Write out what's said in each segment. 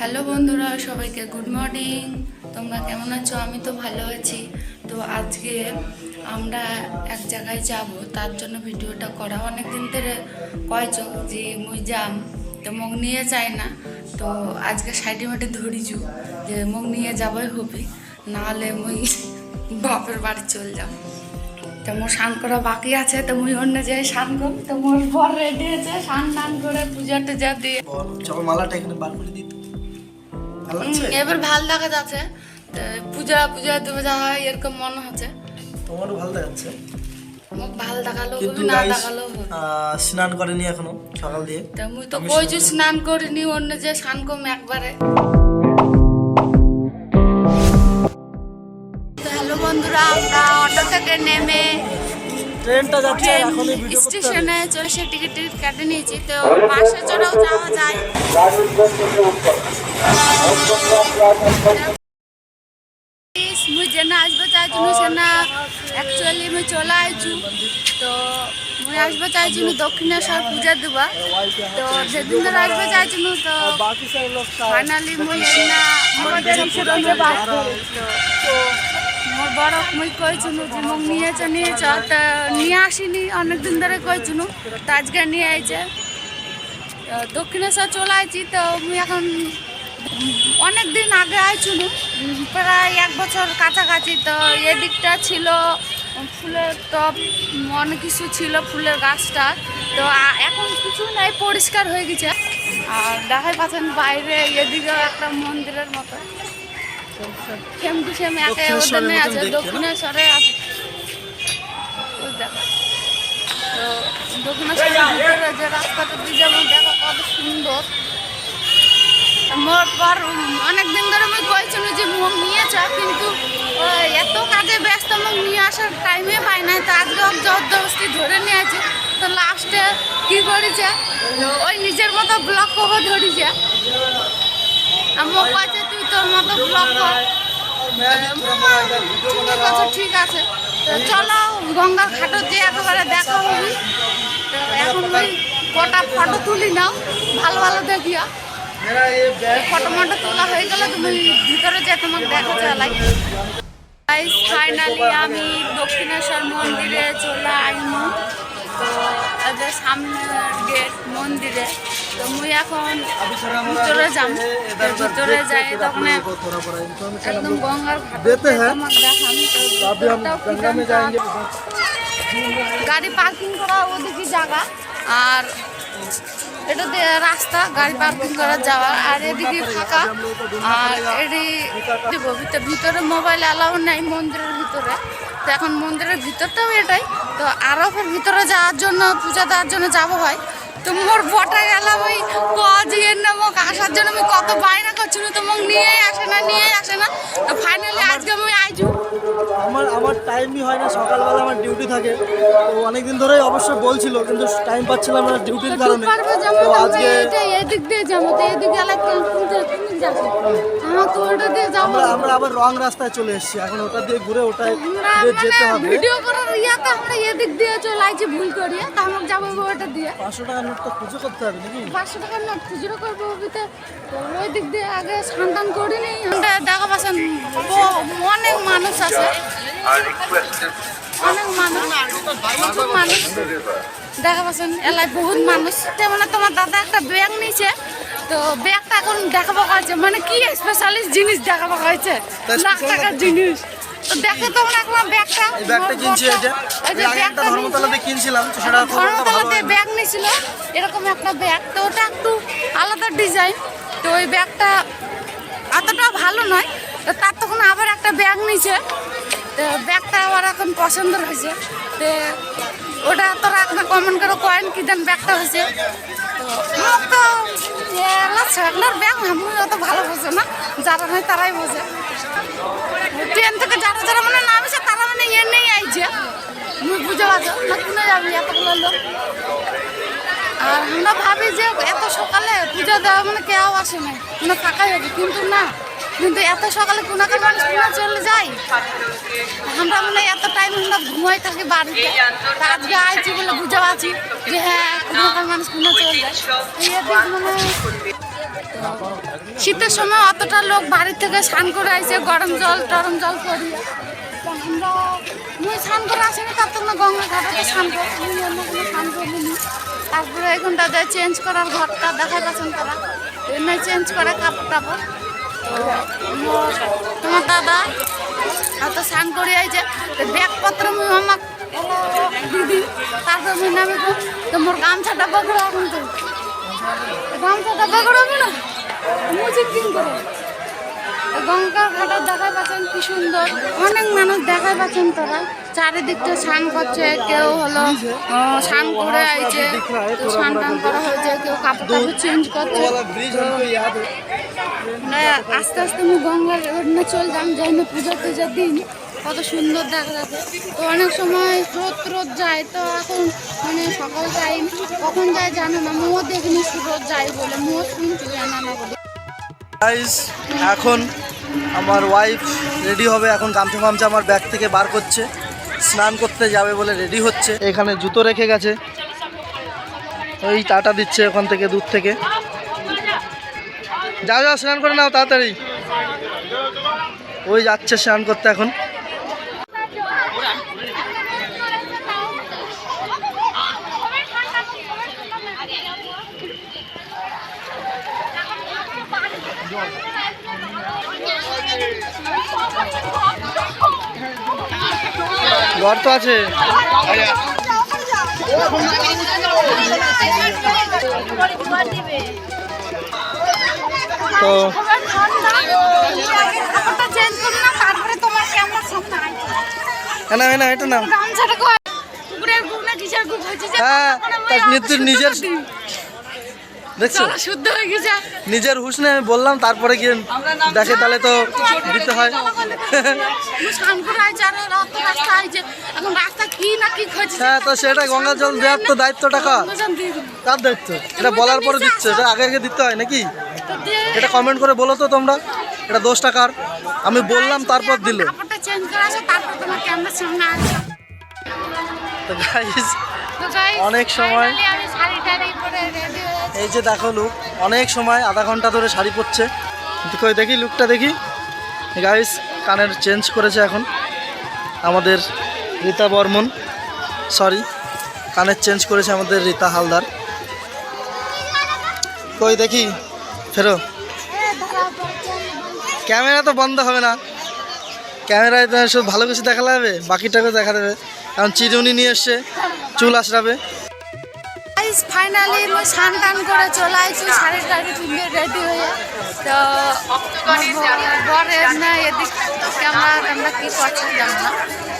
Hello বন্ধুরা, সবাইকে good morning. তোমরা কেমন আছো? আমি তো ভালো আছি। তো আজকে আমরা এক জায়গায় যাব। তার জন্য ভিডিওটা করা অনেক দিন ধরে কয়েছো যে মুই যাম। তো মোক নিয়ে যায় না। তো আজকে সাইডে মাঠে ধরিছু যে মোক নিয়ে যাবই হবে। নাহলে মুই বাপের বাড়ি চল যাব। তো মোর স্নান করা বাকি আছে, তো মুই অন্য জায়গায় স্নান করব। তো মোর পর রেডি আছে স্নান টান করে পূজা টুজা দিয়ে মালাটা এখানে বার করে দিত ভালো লাগছে এবার ভালো দেখা যাচ্ছে। পূজা পূজা দেবে যা হয় এরকম মনে হচ্ছে। তোমারও ভালো দেখাচ্ছে। মোক ভালো দেখালেও কিন্তু না আহ, স্নান করেনি এখনও সকাল দিয়ে? তো মুই তো আমি কইছু স্নান করিনি অন্য যে স্নান কম একবারে। হ্যালো বন্ধুরা আমরা অটো থেকে নেমে ট্রেনটা যাচ্ছে এখনই ভিডিও স্টেশনে চলে সে টিকিট টিকিট কেটে নিয়েছি তো বাসে চড়েও যাওয়া যায়। মুই যেন আসবে চাইছু সেনা অ্যাকচুয়ালি মুই চলে আইছু। তো মুই আসবে চাইছু দক্ষিণেশ্বর পূজা দেবা। তো যেদিন ধরে আসবে চাইছু তো ফাইনালি মুই এনা আমাদের পূরণ হবে তো বড় মুই কইছুনু যে মোক নিয়েছ নিয়েছ তা নিয়ে আসিনি, অনেকদিন ধরে কইছুনু। তো আজকে নিয়ে আইছে দক্ষিণেশ্বর চলে আইছি, তো মুই এখন অনেক দিন আগে আইছুনু। প্রায় এক বছর কাছাকাছি, তো এদিকটা ছিল ফুলের টপ অনেক কিছু ছিল ফুলের গাছটা। তো এখন কিছু নাই, পরিষ্কার হয়ে গেছে। আর দেখাই পাচ্ছেন বাইরে, এদিকেও একটা মন্দিরের মতো। ওখানে আছে দক্ষিণেশ্বরে আছে। তো দক্ষিণেশ্বরের যে রাস্তাটা দিয়ে যাব দেখো কত সুন্দর। মোর পর অনেক দিন ধরে আমি কইছিল যে মুখ নিয়েছে কিন্তু এত কাজে ব্যস্ত মুখ নিয়ে আসার টাইমে পাই না তো আজকে ওকে জবরদস্তি ধরে নিয়েছে। তো লাস্টে কি করেছে? ওই নিজের মতো ব্লক করে ধরেছে। আমার কাছে তোর মতো ব্লক কর। ঠিক আছে ঠিক আছে। চলো গঙ্গার ঘাটত যে একেবারে দেখা হবি এখন ওই কটা ফটো তুলি নাও ভালো ভালো দেখিয়া ফটো মটো তোলা হয়ে গেলে তুমি ভিতরে যে তোমাকে দেখা চালাই। ফাইনালি আমি দক্ষিণেশ্বর মন্দিরে চলে আইনু। তো সামনের গেট মন্দিরে। মুই এখন ভিতরে যাম। ভিতরে যাই একদম গঙ্গার গাড়ি পার্কিং করা ওদিকে জায়গা। আর এটা রাস্তা গাড়ি পার্কিং করা যাওয়া। আর এদিকে ফাঁকা। আর এটি ভিতরে মোবাইল অ্যালাউ নাই মন্দিরের ভিতরে। তো এখন মন্দিরের ভিতরটাও এটাই। তো আরফের ভিতরে যাওয়ার জন্য পূজা দেওয়ার জন্য যাব হয়। তো মোর বটা গেলাম ওই কজিয়ের নামক আসার জন্য আমি কত বায়না করছিল তো মোক নিয়েই আসে না নিয়েই আসে না। তো ফাইনালি আজকে আমি আইজু। আমার আমার টাইমই হয় না সকালবেলা আমার ডিউটি থাকে। তো অনেকদিন ধরেই অবশ্য বলছিল কিন্তু টাইম পাচ্ছিলাম না ডিউটির কারণে। তো আজকে এদিক দিয়ে যাব তো এদিক গেলে আমার তো ওটা দিয়ে যাব আমরা আমরা আবার রং রাস্তায় চলে এসেছি। এখন ওটা দিয়ে ঘুরে ওটাই যেতে মানে হবে। ভিডিও করার ইয়াতে আমরা এদিক দিয়ে চলে আইছি ভুল করিয়ে। তা আমরা যাব ওটা দিয়ে। পাঁচশো টাকার নোটটা খুঁজে করতে হবে নাকি? পাঁচশো টাকার নোট খুচরো করব ওবিতে। ওই দিক দিয়ে আগে আমরা দেখা পাচ্ছেন অনেক মানুষ আছে। অনেক মানুষ। প্রচুর মানুষ। দেখা পাচ্ছেন এলাকায় বহুত মানুষ। তেমন তোমার দাদা একটা ব্যাগ নিয়েছে। তো ব্যাগটা এখন দেখাবো হয়েছে মানে কি স্পেশালিস্ট জিনিস দেখাবো হয়েছে লাখ টাকার জিনিস। দেখো তোমরা একবার ব্যাগটা। ব্যাগটা কিনছি একটা ব্যাগটা ধর্মতলাতে কিনছিলাম তো সেটা ধর্মতলাতে ব্যাগ নিয়েছিল। এরকম একটা ব্যাগ। তো ওটা একটু আলাদা ডিজাইন। তো ওই ব্যাগটা অতটা ভালো নয়। তো তার তখন আবার একটা ব্যাগ নিয়েছে। তো ব্যাগটা আবার এখন পছন্দ হয়েছে। তো ওটা তো রাখ না কমেন্ট করে কয়েন কি দেন ব্যাগটা হয়েছে। তো এলা ব্যাগ আমি অত ভালো বোঝে না, যারা নয় তারাই বোঝে। ট্রেন থেকে যারা যারা মানে নামেছে, তারা মানে ইয়ে নেই আইছে। মুই বুঝে পারছ না কোনো যাবি এতগুলো লোক? আর আমরা ভাবি যে এত সকালে পূজা দেওয়া মানে কেউ আসে না মানে ফাঁকাই হবে কিন্তু না, কিন্তু এত সকালে কোনাকার মানুষ কোনা চলে যায়। আমরা মানে এত টাইম আমরা ঘুমাই থাকি বাড়িতে আজকে আইছি বলে বুঝে পাচ্ছি যে হ্যাঁ কোনাকার মানুষ কোনা চলে যায়। মানে শীতের সময় অতটা লোক বাড়ি থেকে স্নান করে আইছে, গরম জল, টরম জল করিয়ে তো আমরা মুই স্নান করে আসিনি, তার তো গঙ্গা ঘাটাতে স্নান কোনো তারপরে এখানটা যায় চেঞ্জ করার ঘরটা দেখা পাচ্ছেন তারা। এমনি চেঞ্জ করে কাপড় টাপড়। তোমার দাদা আর তো স্নান করে আইছে। ব্যাগপত্র মুই আমার দিদি, তারপর মুই নামে তো মোর গামছাটা বগড়া এখন তো গামছাটা বগড়াবো না মুজিক দিন করে গঙ্গা ঘাটা দেখা পাচ্ছেন কি সুন্দর। অনেক মানুষ দেখা পাচ্ছেন তারা। চারিদিকটা স্নান করছে, কেউ হলো স্নান করে আইছে স্নান টান করা হয়েছে, কেউ কাপড় কাপড় চেঞ্জ করছে। আস্তে আস্তে আমি গঙ্গার ঘটনা চলতাম যাই না পুজো টুজার দিন, কত সুন্দর দেখা যাচ্ছে তো অনেক সময় রোদ রোদ যায়, তো এখন মানে সকাল টাইম কখন যায় জানো না মোয়া দেখিনি রোদ যায় বলে মোয়া শুনছি জানা না বলে গাইস এখন আমার ওয়াইফ রেডি হবে। এখন গামছা ফামছা আমার ব্যাগ থেকে বার করছে। স্নান করতে যাবে বলে রেডি হচ্ছে। এখানে জুতো রেখে গেছে। ওই টাটা দিচ্ছে ওখান থেকে দূর থেকে। যা যা, স্নান করে নাও তাড়াতাড়ি। ওই যাচ্ছে স্নান করতে এখন। ঘর তো আছে। তো না না এটা না হ্যাঁ, নিজের- শুদ্ধ নিজের- করে দিই। দেখছ? শুদ্ধ হয়ে গেছে। নিজের হুশ নেই আমি বললাম তারপরে গিয়ে দেখে তাহলে তো দিতে হয়। হ্যাঁ তো সেটা গঙ্গা জল দেওয়ার তো দায়িত্বটা কার? কার দায়িত্ব? এটা বলার পরে দিচ্ছে এটা আগে আগে দিতে হয় নাকি? এটা কমেন্ট করে বলো তো তোমরা এটা দোষটা টাকার আমি বললাম তারপর দিল। তো গাইস অনেক সময়- এই যে দেখো লুক অনেক সময় আধা ঘণ্টা ধরে শাড়ি পরছে। কই, দেখি লুকটা দেখি। গাইস কানের চেঞ্জ করেছে এখন আমাদের রীতা বর্মন। সরি কানের চেঞ্জ করেছে আমাদের রীতা হালদার। কই, দেখি, ফেরো। ক্যামেরা তো বন্ধ হবে না। ক্যামেরায় শুধু ভালো কিছু দেখালে হবে বাকিটাকে দেখা দেবে কারণ চিরুনি নিয়ে এসছে, চুল আশরাবে ফাইনালি মই স্নান টান করে চলে আইছি শাড়ি টাড়ি পিন্ধে রেডি হয়ে। তো বরের না এদিক ক্যামেরা ক্যামেরা কি করছে জানো না।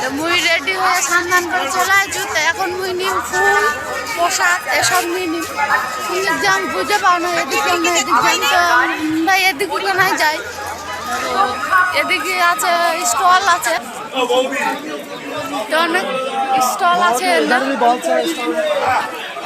তো মুই রেডি হয়ে স্নান টান করে চলে আইছি, তো এখন মুই নিম ফুল পোশাক এসব নিয়ে নিম। যাম বুঝে পাও না এদিকে না এদিক যাম তো আমরা এদিক নাই যাই। এদিকে আছে, স্টল আছে। অনেক স্টল আছে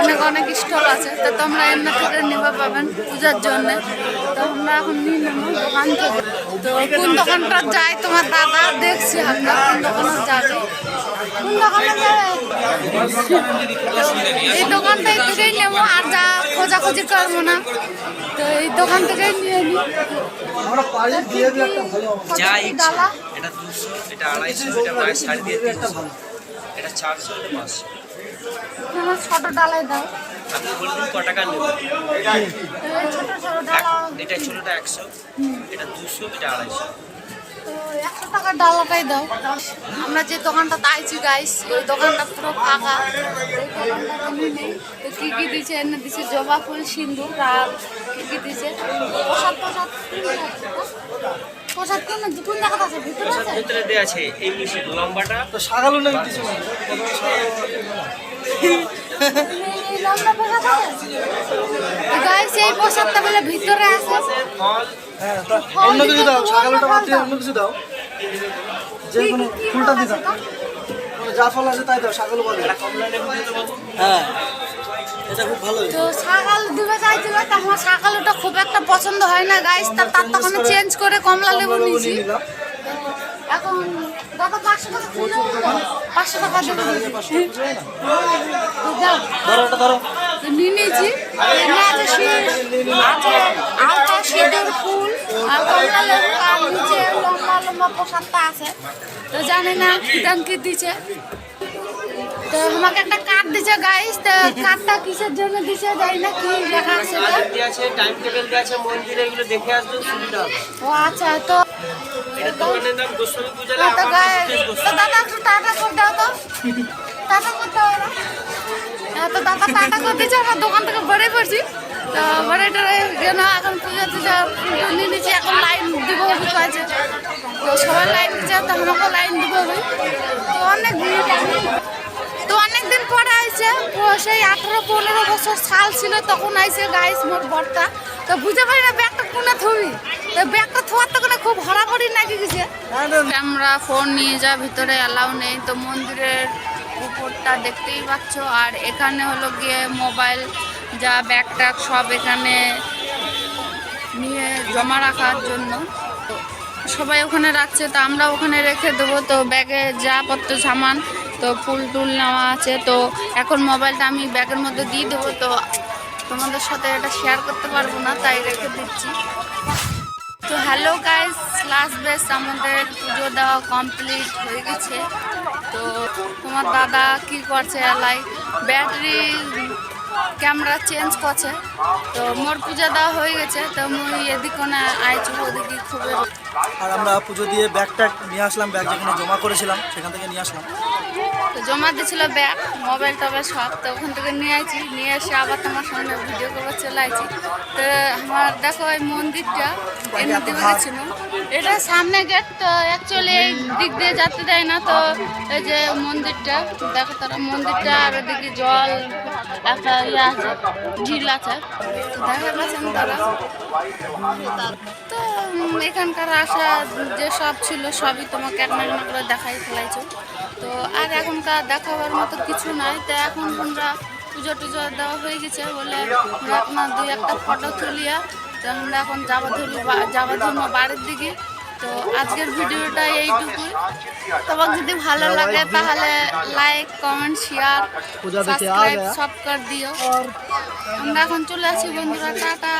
অনেক অনেক স্টল আছে। তো তোমরা এমনি থেকে নিতে পাবেন পূজার জন্য। তো আমরা এখন নিয়ে নেব দোকান থেকে। তো কোন দোকানটা যাই তোমার দাদা? দেখছি আমরা কোন দোকানে যাবে কোন দোকানে যাবে এই দোকানটা থেকেই নেব আর যা খোঁজাখুঁজি করব না। তো এই দোকান থেকেই নিয়ে নিই এটা দুশো এটা আড়াইশো এটা শাড়ি দিয়ে তিনশো। এটা চারশো এটা পাঁচশো। আমার ছোট ডালাই দাও। আপনি ক টাকা নেবেন? ছোট ছোট ডালা। এটা ছোটোটা একশো এটা দুশো এটা আড়াইশো। একশো টাকার ডালাটাই দাও। আমরা যে দোকানটা আইছি গাইস ওই দোকানটা পুরো ফাঁকা। তো কী কী দিছে? এনে দিছে জবা ফুল সিন্দুর আর কী কী দিছে? প্রসাদ প্রসাদ প্রসাদ ভিতরে আছে? আছে এই লম্বাটা। তো সাগালো কিছু হ্যাঁ তা অন্য কিছু দাও সাগালোটা বাদ দিয়ে অন্য কিছু দাও। যে কোনো ফুলটা দিয়ে দাও যা ফল আছে তাই দাও সাগালো বাদ দাও। কমলা লেবু দিতে পাবো হ্যাঁ। তো সকাল দিবে চাইছিল তো আমার সকাল ওটা খুব একটা পছন্দ হয় না গাইস তা তার তখন চেঞ্জ করে কমলা লেবু নিয়েছি। এখন দাদা পাঁচশো টাকা খুলে পাঁচশো টাকা দেবে যাও ধরো এটা ধরো। তো নিয়ে নিয়েছি। আছে শীত আলতা সিঁদুর ফুল আর কমলা লেবু আর নিচে লম্বা লম্বা প্রসাদটা আছে। তো জানি না দাম কি তো আমাকে একটা কার্ড দিছে গাইস তো কার্ডটা কিসের জন্য দিছে জানি না কি লেখা আছে আছে টাইম টেবিল আছে মন্দিরে এগুলো দেখে আসবে সুবিধা ও আচ্ছা তো এটা দোকানের নাম গোস্বামী পূজা তো দাদা একটু টাটা করে দাও তো। টাটা করে দাও না তো দাদা টাটা করে দিচ্ছে আমরা দোকান থেকে বেড়ে পড়ছি। তো বেড়ে টেড়ে গেল এখন পুজো টুজো নিয়ে নিচ্ছি এখন লাইন দিব আছে তো সবাই লাইন দিচ্ছে তো আমাকেও লাইন দিব তো অনেক ভিড়। তো অনেক দিন পরে আইছে। সেই আঠারো, পনেরো বছর সাল ছিল, তখন আইছে গাইস মোট বর্তা তো বুঝতে পারি না ব্যাগটা কোনে থবি। তো ব্যাগটা থোয়ার তো কোনো খুব হরাভরি নাকি গেছে। ক্যামেরা, ফোন নিয়ে যা, ভিতরে অ্যালাউ নেই। তো মন্দিরের উপরটা দেখতেই পাচ্ছ। আর এখানে হলো গিয়ে মোবাইল যা ব্যাগ ট্যাগ সব এখানে নিয়ে জমা রাখার জন্য। সবাই ওখানে রাখছে, তো আমরা ওখানে রেখে দেবো। তো ব্যাগে যা পত্র, সামান তো ফুল টুল নেওয়া আছে। তো এখন মোবাইলটা আমি ব্যাগের মধ্যে দিয়ে দেবো। তো তোমাদের সাথে এটা শেয়ার করতে পারব না, তাই রেখে দিচ্ছি। তো হ্যালো গাইস লাস্ট বেস আমাদের পুজো দেওয়া কমপ্লিট হয়ে গেছে। তো তোমার দাদা কি করছে এলাই? ব্যাটারি ক্যামেরা চেঞ্জ করছে। তো মোর পুজো দেওয়া হয়ে গেছে। তো মুই এদিক না ওদিকে খুবই আর আমরা পুজো দিয়ে ব্যাগ ট্যাগ নিয়ে আসলাম, ব্যাগ যেখানে জমা করেছিলাম, সেখান থেকে নিয়ে আসলাম। তো জমা দিয়েছিল ব্যাগ, মোবাইল টোবাইল সব। তো ওখান থেকে নিয়ে আইছি, নিয়ে এসে আবার তোমার সামনে ভিডিও করে চলে আইছি। তো আমার দেখো এই মন্দিরটা এমনিতে বলেছিল। এটা সামনে গেট তো অ্যাকচুয়ালি এই দিক দিয়ে যেতে দেয় না, তো এই যে মন্দিরটা, দেখো তারা মন্দিরটা আর ওদিকে জল, একটা ইয়ে আছে ঝিল আছে। দেখা পাচ্ছেন তারা। তো এখানকার আশা যে সব ছিল, সবই তোমাকে এক করে দেখাই ফেলাইছো। তো আর এখনকার দেখাবার মতো কিছু নাই। তো এখন তোমরা পুজো টুজো দেওয়া হয়ে গেছে বলে আমরা আপনার দুই একটা ফটো তুলিয়া তো আমরা এখন যাবা ধরবো যাবা ধরবো বাড়ির দিকে। তো আজকের ভিডিওটা এইটুকুই। তোমার যদি ভালো লাগে তাহলে লাইক কমেন্ট শেয়ার সাবস্ক্রাইব সব কর দিও। আমরা এখন চলে আসি বন্ধুরা টাটা।